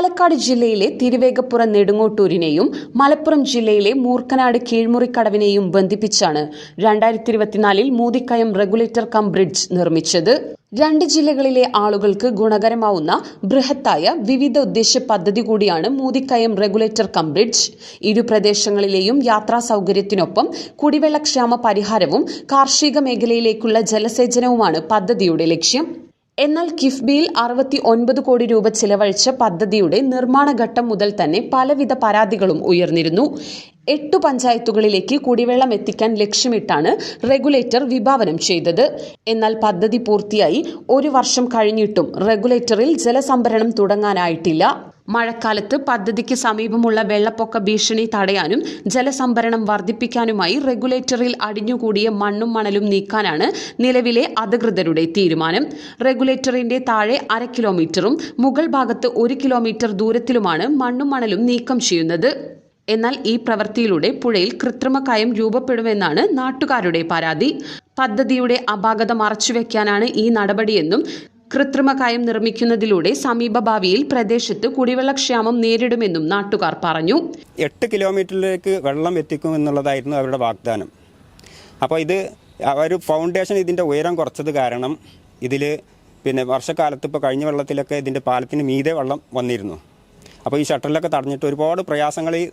പാലക്കാട് ജില്ലയിലെ തിരുവേഗപ്പുറം നെടുങ്ങോട്ടൂരിനെയും മലപ്പുറം ജില്ലയിലെ മൂർക്കനാട് കീഴ്മുറിക്കടവിനെയും ബന്ധിപ്പിച്ചാണ് രണ്ടായിരത്തി ഇരുപത്തിനാലിൽ മൂതിക്കയം റെഗുലേറ്റർ കം ബ്രിഡ്ജ് നിർമ്മിച്ചത്. രണ്ട് ജില്ലകളിലെ ആളുകൾക്ക് ഗുണകരമാവുന്ന ബൃഹത്തായ വിവിധ ഉദ്ദേശ പദ്ധതി കൂടിയാണ് മൂതിക്കയം റെഗുലേറ്റർ കം ബ്രിഡ്ജ്. ഇരു പ്രദേശങ്ങളിലെയും യാത്രാ സൗകര്യത്തിനൊപ്പം കുടിവെള്ളക്ഷാമ പരിഹാരവും കാർഷിക മേഖലയിലേക്കുള്ള ജലസേചനവുമാണ് പദ്ധതിയുടെ ലക്ഷ്യം. എന്നാൽ കിഫ്ബിയിൽ അറുപത്തി ഒൻപത് കോടി രൂപ ചിലവഴിച്ച പദ്ധതിയുടെ നിർമ്മാണ ഘട്ടം മുതൽ തന്നെ പലവിധ പരാതികളും ഉയർന്നിരുന്നു. എട്ടു പഞ്ചായത്തുകളിലേക്ക് കുടിവെള്ളം എത്തിക്കാൻ ലക്ഷ്യമിട്ടാണ് റെഗുലേറ്റർ വിഭാവനം ചെയ്തത്. എന്നാൽ പദ്ധതി പൂർത്തിയായി ഒരു വർഷം കഴിഞ്ഞിട്ടും റെഗുലേറ്ററിൽ ജലസംഭരണം തുടങ്ങാനായിട്ടില്ല. മഴക്കാലത്ത് പദ്ധതിക്ക് സമീപമുള്ള വെള്ളപ്പൊക്ക ഭീഷണി തടയാനും ജലസംഭരണം വർദ്ധിപ്പിക്കാനുമായി റെഗുലേറ്ററിൽ അടിഞ്ഞുകൂടിയ മണ്ണും മണലും നീക്കാനാണ് നിലവിലെ അധികൃതരുടെ തീരുമാനം. റെഗുലേറ്ററിന്റെ താഴെ അര കിലോമീറ്ററും മുകൾ ഭാഗത്ത് ഒരു കിലോമീറ്റർ ദൂരത്തിലുമാണ് മണ്ണും മണലും നീക്കം ചെയ്യുന്നത്. എന്നാൽ ഈ പ്രവൃത്തിയിലൂടെ പുഴയിൽ കൃത്രിമകയം രൂപപ്പെടുമെന്നാണ് നാട്ടുകാരുടെ പരാതി. പദ്ധതിയുടെ അപാകത മറച്ചുവെക്കാനാണ് ഈ നടപടിയെന്നും കൃത്രിമ കായം നിർമ്മിക്കുന്നതിലൂടെ സമീപ ഭാവിയിൽ പ്രദേശത്ത് കുടിവെള്ളക്ഷാമം നേരിടുമെന്നും നാട്ടുകാർ പറഞ്ഞു. എട്ട് കിലോമീറ്ററിലേക്ക് വെള്ളം എത്തിക്കും എന്നുള്ളതായിരുന്നു അവരുടെ വാഗ്ദാനം. അപ്പോൾ ഇത് അവർ ഫൗണ്ടേഷൻ ഇതിന്റെ ഉയരം കുറച്ചത് കാരണം ഇതിൽ പിന്നെ വർഷക്കാലത്ത് ഇപ്പോൾ കഴിഞ്ഞ വെള്ളത്തിലൊക്കെ ഇതിന്റെ പാലത്തിന് മീതെ വെള്ളം വന്നിരുന്നു. അപ്പോൾ ഈ ഷട്ടറിലൊക്കെ തടഞ്ഞിട്ട് ഒരുപാട് പ്രയാസങ്ങൾ ഈ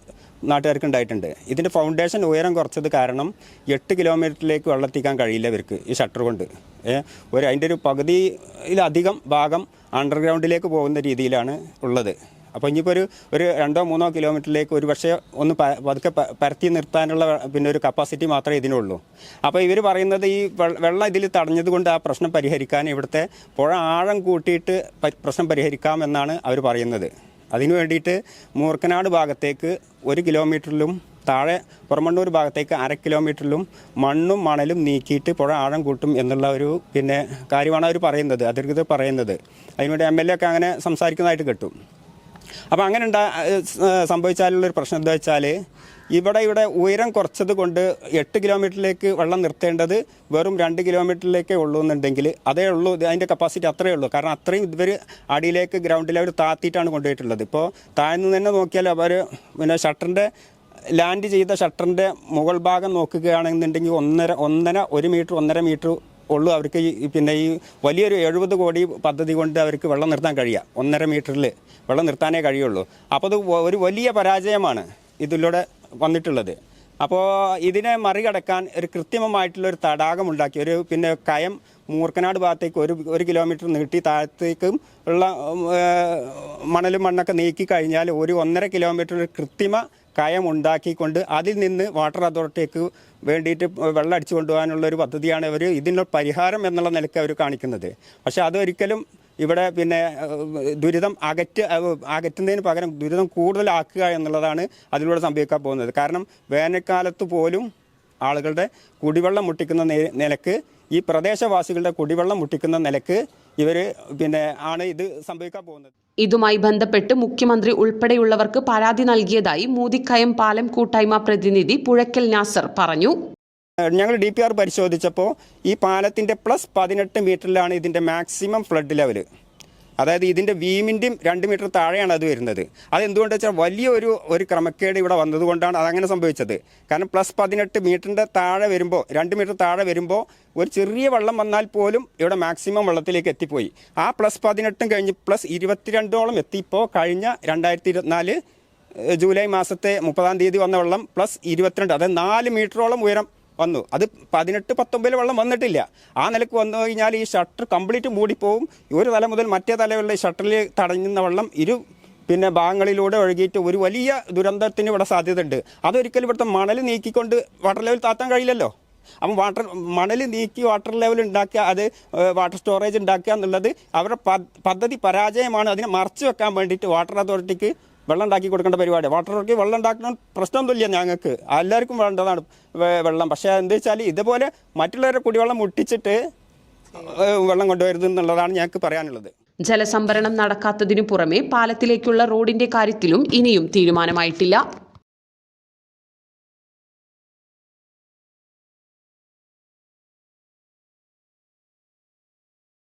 നാട്ടുകാർക്ക് ഉണ്ടായിട്ടുണ്ട്. ഇതിന്റെ ഫൗണ്ടേഷൻ ഉയരം കുറച്ചത് കാരണം എട്ട് കിലോമീറ്ററിലേക്ക് വെള്ളം എത്തിക്കാൻ കഴിയില്ല ഇവർക്ക് ഈ ഷട്ടർ കൊണ്ട്. ഒരു അതിന്റെ ഒരു പകുതിയിലധികം ഭാഗം അണ്ടർഗ്രൗണ്ടിലേക്ക് പോകുന്ന രീതിയിലാണ് ഉള്ളത്. അപ്പോൾ ഇനിയിപ്പോൾ ഒരു ഒരു രണ്ടോ മൂന്നോ കിലോമീറ്ററിലേക്ക് ഒരു പക്ഷേ ഒന്ന് പതുക്കെ പരത്തി നിർത്താനുള്ള പിന്നെ ഒരു കപ്പാസിറ്റി മാത്രമേ ഇതിനുള്ളൂ. അപ്പോൾ ഇവർ പറയുന്നത് ഈ വെള്ളം ഇതിൽ തടഞ്ഞത് കൊണ്ട് ആ പ്രശ്നം പരിഹരിക്കാൻ ഇവിടുത്തെ പുഴ ആഴം കൂട്ടിയിട്ട് പ്രശ്നം പ്രശ്നം പരിഹരിക്കാമെന്നാണ് അവർ പറയുന്നത്. അതിനു വേണ്ടിയിട്ട് മൂർക്കനാട് ഭാഗത്തേക്ക് ഒരു കിലോമീറ്ററിലും താഴെ പുറമണ്ണൂർ ഭാഗത്തേക്ക് അര കിലോമീറ്ററിലും മണ്ണും മണലും നീക്കിയിട്ട് പുഴ ആഴം കൂട്ടും എന്നുള്ള ഒരു പിന്നെ കാര്യമാണ് അവർ പറയുന്നത് അധികൃതർ പറയുന്നത്. അതിനുവേണ്ടി എം എൽ എ ഒക്കെ അങ്ങനെ സംസാരിക്കുന്നതായിട്ട് കിട്ടും. അപ്പോൾ അങ്ങനെ ഉണ്ടാ സംഭവിച്ചാലുള്ളൊരു പ്രശ്നം എന്താ വെച്ചാൽ ഇവിടെ ഇവിടെ ഉയരം കുറച്ചത് കൊണ്ട് എട്ട് കിലോമീറ്ററിലേക്ക് വെള്ളം നിർത്തേണ്ടത് വെറും രണ്ട് കിലോമീറ്ററിലേക്കേ ഉള്ളൂ എന്നുണ്ടെങ്കിൽ അതേ ഉള്ളൂ അതിന്റെ കപ്പാസിറ്റി അത്രയേ ഉള്ളൂ. കാരണം അത്രയും ഇവർ അടിയിലേക്ക് ഗ്രൗണ്ടിൽ അവർ താത്തിയിട്ടാണ് കൊണ്ടുപോയിട്ടുള്ളത്. ഇപ്പോൾ താഴ്ന്നു തന്നെ നോക്കിയാൽ അവർ പിന്നെ ഷട്ടറിന്റെ ലാൻഡ് ചെയ്ത ഷട്ടറിന്റെ മുകൾ ഭാഗം നോക്കുകയാണെന്നുണ്ടെങ്കിൽ ഒന്നര ഒന്നര ഒരു മീറ്റർ ഒന്നര മീറ്റർ ഉള്ളൂ അവർക്ക് പിന്നെ ഈ വലിയൊരു എഴുപത് കോടി പദ്ധതി കൊണ്ട് അവർക്ക് വെള്ളം നിർത്താൻ കഴിയുക. ഒന്നര മീറ്ററിൽ വെള്ളം നിർത്താനേ കഴിയുള്ളൂ. അപ്പോൾ അത് ഒരു വലിയ പരാജയമാണ് ഇതിലൂടെ വന്നിട്ടുള്ളത്. അപ്പോൾ ഇതിനെ മറികടക്കാൻ ഒരു കൃത്രിമമായിട്ടുള്ള ഒരു തടാകം ഉണ്ടാക്കി ഒരു പിന്നെ കയം മൂർക്കനാട് ഭാഗത്തേക്ക് ഒരു ഒരു കിലോമീറ്റർ നീട്ടി താഴത്തേക്കും ഉള്ള മണലും മണ്ണൊക്കെ നീക്കി കഴിഞ്ഞാൽ ഒരു ഒന്നര കിലോമീറ്റർ കൃത്രിമ കയം ഉണ്ടാക്കിക്കൊണ്ട് അതിൽ നിന്ന് വാട്ടർ അതോറിറ്റിക്ക് വേണ്ടിയിട്ട് വെള്ളം അടിച്ചു കൊണ്ടുപോകാനുള്ള ഒരു പദ്ധതിയാണ് അവർ ഇതിനുള്ള പരിഹാരം എന്നുള്ള നിലയ്ക്ക് അവർ കാണിക്കുന്നത്. പക്ഷേ അതൊരിക്കലും ഇവിടെ പിന്നെ ദുരിതം അകറ്റ് അകറ്റുന്നതിന് പകരം ദുരിതം കൂടുതലാക്കുക എന്നുള്ളതാണ് അതിലൂടെ സംഭവിക്കാൻ പോകുന്നത്. കാരണം വേനൽക്കാലത്ത് പോലും ആളുകളുടെ കുടിവെള്ളം മുട്ടിക്കുന്ന നിലയ്ക്ക് ഈ പ്രദേശവാസികളുടെ കുടിവെള്ളം മുട്ടിക്കുന്ന നിലയ്ക്ക് ഇവർ പിന്നെ ആണ് ഇത് സംഭവിക്കാൻ പോകുന്നത്. ഇതുമായി ബന്ധപ്പെട്ട് മുഖ്യമന്ത്രി ഉൾപ്പെടെയുള്ളവർക്ക് പരാതി നൽകിയതായി മൂതിക്കയം പാലം കൂട്ടായ്മ പ്രതിനിധി പുഴക്കൽ നാസർ പറഞ്ഞു. ഞങ്ങൾ ഡി പി ആർ പരിശോധിച്ചപ്പോൾ ഈ പാലത്തിന്റെ പ്ലസ് പതിനെട്ട് മീറ്ററിലാണ് ഇതിന്റെ മാക്സിമം ഫ്ലഡ് ലെവൽ അതായത് ഇതിന്റെ വീമിന്റെയും രണ്ട് മീറ്റർ താഴെയാണ് അത് വരുന്നത്. അതെന്തുകൊണ്ട് വെച്ചാൽ വലിയൊരു ഒരു ക്രമക്കേട് ഇവിടെ വന്നതുകൊണ്ടാണ് അതങ്ങനെ സംഭവിച്ചത്. കാരണം പ്ലസ് പതിനെട്ട് മീറ്ററിന്റെ താഴെ വരുമ്പോൾ രണ്ട് മീറ്റർ താഴെ വരുമ്പോൾ ഒരു ചെറിയ വെള്ളം വന്നാൽ പോലും ഇവിടെ മാക്സിമം വെള്ളത്തിലേക്ക് എത്തിപ്പോയി. ആ പ്ലസ് പതിനെട്ടും കഴിഞ്ഞ് പ്ലസ് ഇരുപത്തിരണ്ടോളം എത്തിയപ്പോൾ കഴിഞ്ഞ രണ്ടായിരത്തി ഇരുപത്തിനാല് ജൂലൈ മാസത്തെ മുപ്പതാം തീയതി വന്ന വെള്ളം പ്ലസ് ഇരുപത്തിരണ്ട് അതായത് നാല് മീറ്ററോളം ഉയരം വന്നു. അത് പതിനെട്ട് പത്തൊമ്പതിൽ വെള്ളം വന്നിട്ടില്ല. ആ നിലയ്ക്ക് വന്നു കഴിഞ്ഞാൽ ഈ ഷട്ടർ കംപ്ലീറ്റ് മൂടിപ്പോവും. ഒരു തല മുതൽ മറ്റേ തലയുള്ള ഈ ഷട്ടറിൽ തടഞ്ഞുന്ന വെള്ളം ഇരു പിന്നെ ഭാഗങ്ങളിലൂടെ ഒഴുകിയിട്ട് ഒരു വലിയ ദുരന്തത്തിന് ഇവിടെ സാധ്യതയുണ്ട്. അതൊരിക്കലും ഇവിടുത്തെ മണൽ നീക്കിക്കൊണ്ട് വാട്ടർ ലെവൽ താത്താൻ കഴിയില്ലല്ലോ. അപ്പം വാട്ടർ മണൽ നീക്കി വാട്ടർ ലെവൽ ഉണ്ടാക്കുക അത് വാട്ടർ സ്റ്റോറേജ് ഉണ്ടാക്കുക എന്നുള്ളത് അവരുടെ പദ്ധതി പരാജയമാണ്. അതിനെ മറച്ചു വെക്കാൻ വേണ്ടിയിട്ട് വാട്ടർ അതോറിറ്റിക്ക് വെള്ളം ഉണ്ടാക്കി കൊടുക്കേണ്ട പരിപാടി. വാട്ടർ അതോറിറ്റി വെള്ളം ഉണ്ടാക്കുന്ന പ്രശ്നമൊന്നുമില്ല ഞങ്ങൾക്ക്. എല്ലാവർക്കും വേണ്ടതാണ് വെള്ളം. പക്ഷേ എന്താ വെച്ചാൽ ഇതുപോലെ മറ്റുള്ളവരെ കുടിവെള്ളം മുട്ടിച്ചിട്ട് വെള്ളം കൊണ്ടുവരുത് എന്നുള്ളതാണ് ഞങ്ങൾക്ക് പറയാനുള്ളത്. ജലസംഭരണം നടക്കാത്തതിനു പുറമെ പാലത്തിലേക്കുള്ള റോഡിന്റെ കാര്യത്തിലും ഇനിയും തീരുമാനമായിട്ടില്ല.